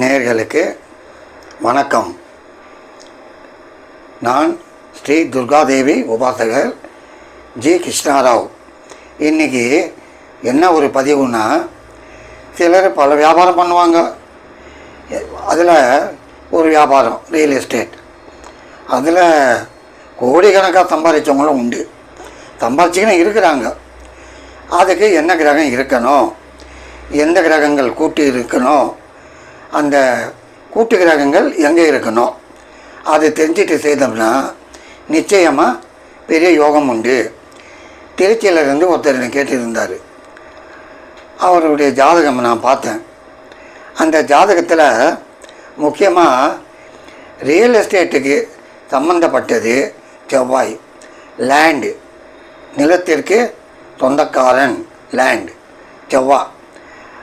நேர்களுக்கு வணக்கம். நான் ஸ்ரீ துர்காதேவி உபாசகர் ஜி. கிருஷ்ணாராவ். இன்றைக்கி என்ன ஒரு பதிவுன்னா சிலர் பல வியாபாரம் பண்ணுவாங்க. அதில் ஒரு வியாபாரம் ரியல் எஸ்டேட் அதில் கோடிக்கணக்காக சம்பாதிச்சவங்களும் உண்டு. சம்பாதிச்சிக்கின்னு இருக்கிறாங்க. அதுக்கு என்ன கிரகம் இருக்கணும்? எந்த கிரகங்கள் கூட்டி இருக்கணும்? அந்த கூட்டு கிரகங்கள் எங்கே இருக்கணும்? அது தெரிஞ்சுட்டு செய்தோம்னா நிச்சயமாக பெரிய யோகம் உண்டு. திருச்சியிலேருந்து ஒருத்தர் என்னை கேட்டிருந்தார். அவருடைய ஜாதகம் நான் பார்த்தேன். அந்த ஜாதகத்தில் முக்கியமாக ரியல் எஸ்டேட்டுக்கு சம்மந்தப்பட்டது செவ்வாய். லேண்டு நிலத்திற்கு சொந்தக்காரன். லேண்ட் செவ்வாய்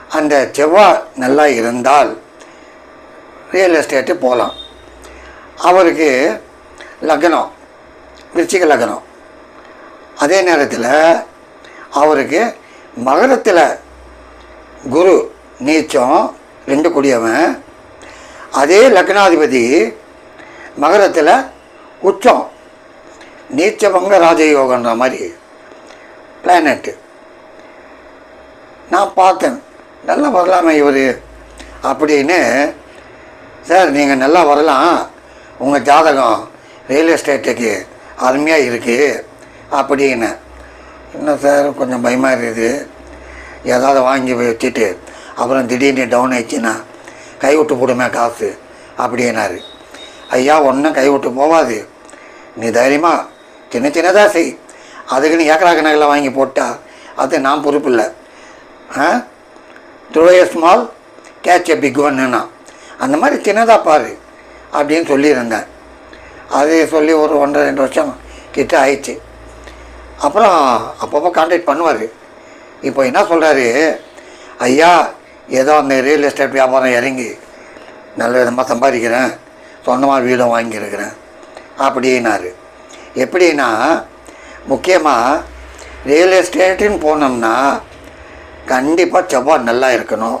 அந்த செவ்வாய் நல்லா இருந்தால் ரியல் எஸ்டேட்டு போகலாம் அவருக்கு லக்னம் விருச்சிக லக்னம். அதே நேரத்தில் அவருக்கு மகரத்தில் குரு நீச்சம் ரெண்டு கூடியவன். அதே லக்னாதிபதி மகரத்தில் உச்சம். நீச்சபங்க ராஜயோகன்ற மாதிரி பிளானட்டு நான் பார்த்தேன். நல்லா வரலாமே இவர். அப்படின்னு சார் நீங்கள் நல்லா வரலாம். உங்கள் ஜாதகம் ரியல் எஸ்டேட்டுக்கு அருமையாக இருக்குது அப்படின்னு. என்ன சார் கொஞ்சம் பயமாக இருக்குது. ஏதாவது வாங்கி வச்சுட்டு அப்புறம் திடீர்னு டவுன் ஆயிடுச்சுன்னா கைவிட்டு போடுமே காசு அப்படின்னாரு. ஐயா ஒன்றும் கைவிட்டு போகாது நீ தைரியமாக சின்ன சின்னதாக செய். அதுக்குன்னு ஏக்கரா கணக்கில் வாங்கி போட்டால் அது நான் பொறுப்பு இல்லை. ஆ? Through a small catch a big ஒன்னுன்னா அந்த மாதிரி சின்னதாக பாரு அப்படின்னு சொல்லியிருந்தேன் அது சொல்லி ஒரு ஒன்றரை ரெண்டு வருஷம் கிட்ட ஆயிடுச்சு. அப்புறம் அப்பப்போ கான்டாக்ட் பண்ணுவார். இப்போ என்ன சொல்கிறாரு ஐயா ஏதோ அந்த ரியல் எஸ்டேட் வியாபாரம் இறங்கி நல்ல விதமாக சம்பாதிக்கிறேன். சொந்தமாக வீடும் வாங்கியிருக்கிறேன். அப்படின்னாரு. எப்படின்னா முக்கியமாக ரியல் எஸ்டேட்டுன்னு போனோம்னா கண்டிப்பாக செவ்வாய் நல்லா இருக்கணும்.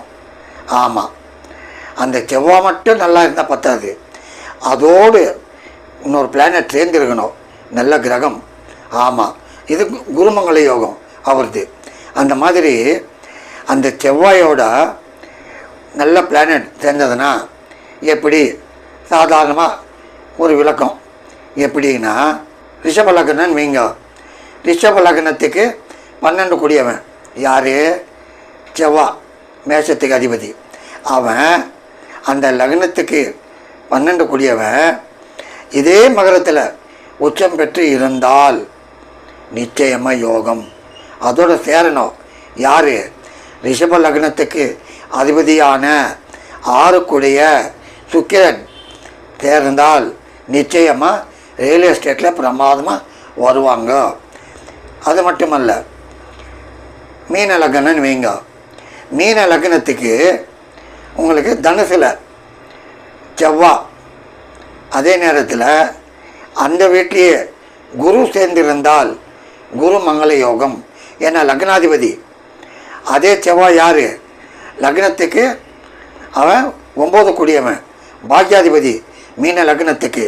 ஆமாம் அந்த செவ்வாய் மட்டும் நல்லா இருந்தால் பத்தாது. அதோடு இன்னொரு பிளானட் சேர்ந்துருக்கணும். நல்ல கிரகம். ஆமாம் இது குருமங்கல யோகம். அவரது. அந்த மாதிரி அந்த செவ்வாயோட நல்ல பிளானட் சேர்ந்ததுன்னா எப்படி? சாதாரணமாக ஒரு விளக்கம். எப்படின்னா ரிஷப லக்னன் வைங்க. ரிஷப லக்னத்துக்கு பன்னெண்டு கூடியவன். யார்? செவ்வா மேஷத்துக்கு அதிபதி. அவன் அந்த லக்னத்துக்கு பன்னெண்டு கூடியவன் இதே மகரத்தில் உச்சம் பெற்று இருந்தால் நிச்சயமாக யோகம். அதோட சேரணும். யார்? ரிஷப லக்னத்துக்கு அதிபதியான ஆறுக்குடைய சுக்கிரன். சேர்ந்தால் நிச்சயமாக ரியல் எஸ்டேட்டில் பிரமாதமாக வருவாங்க. அது மட்டுமல்ல மீன லக்னம்னு வைங்க. மீன லக்னத்துக்கு உங்களுக்கு தனுசில் செவ்வா. அதே நேரத்தில் அந்த வீட்டிலேயே குரு சேர்ந்திருந்தால் குரு மங்கள யோகம். ஏன்னா லக்னாதிபதி. அதே செவ்வாய் யார்? லக்னத்துக்கு அவன் ஒம்பது கூடியவன். பாக்யாதிபதி மீன லக்னத்துக்கு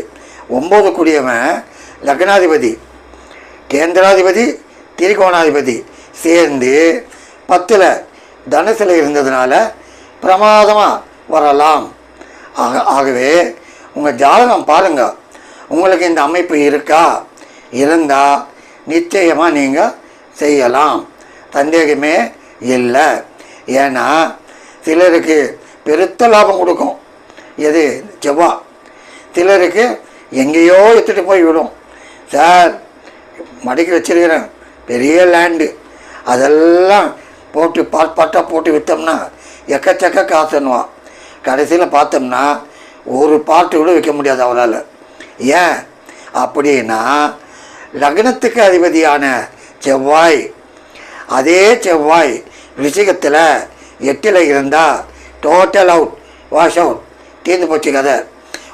ஒம்பது கூடியவன் லக்னாதிபதி. கேந்திராதிபதி திரிகோணாதிபதி சேர்ந்து பத்தில் தனுசில் இருந்ததுனால பிரமாதமாக வரலாம். ஆக ஆகவே உங்கள் ஜாதகம் பாருங்கள் உங்களுக்கு இந்த அமைப்பு இருக்கா? இருந்தால் நிச்சயமாக நீங்கள் செய்யலாம். சந்தேகமே இல்லை. ஏன்னா சிலருக்கு பெருத்த லாபம் கொடுக்கும். எது? செவ்வா. சிலருக்கு எங்கேயோ எடுத்துகிட்டு போய் விடும். சார் மடக்கி வச்சிருக்கிறேன். பெரிய லேண்டு அதெல்லாம் போட்டு பாட் பாட்டாக போட்டு விற்றோம்னா எக்கச்சக்க காசுன்னுவான் கடைசியில் பார்த்தோம்னா ஒரு பாட்டு கூட விற்க முடியாது அவரால். ஏன்? அப்படின்னா லக்னத்துக்கு அதிபதியான செவ்வாய் அதே செவ்வாய் ரிஷிகத்தில் எட்டில் இருந்தால் டோட்டல் அவுட் வாஷ் அவுட் தீர்ந்து போச்சு கதை.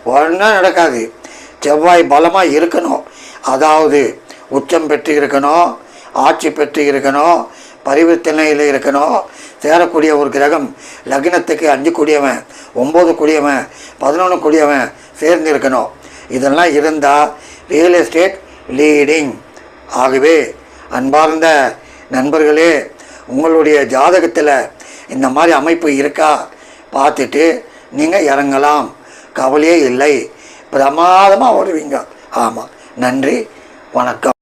ஒன்றும் நடக்காது. செவ்வாய் பலமாக இருக்கணும். அதாவது உச்சம் பெற்று இருக்கணும் ஆட்சி பெற்று இருக்கணும் பரிவர்த்தனையில் இருக்கணும் சேரக்கூடிய ஒரு கிரகம் லக்னத்துக்கு அஞ்சு கூடியவன் ஒம்பது கூடியவன் பதினொன்று கூடியவன் சேர்ந்து இருக்கணும் இதெல்லாம் இருந்தால் ரியல் எஸ்டேட் லீடிங் ஆகவே அன்பார்ந்த நண்பர்களே உங்களுடைய ஜாதகத்தில் இந்த மாதிரி அமைப்பு இருக்கா? பார்த்துட்டு நீங்கள் இறங்கலாம். கவலையே இல்லை. பிரமாதமாக வருவீங்க ஆமாம் நன்றி. வணக்கம்.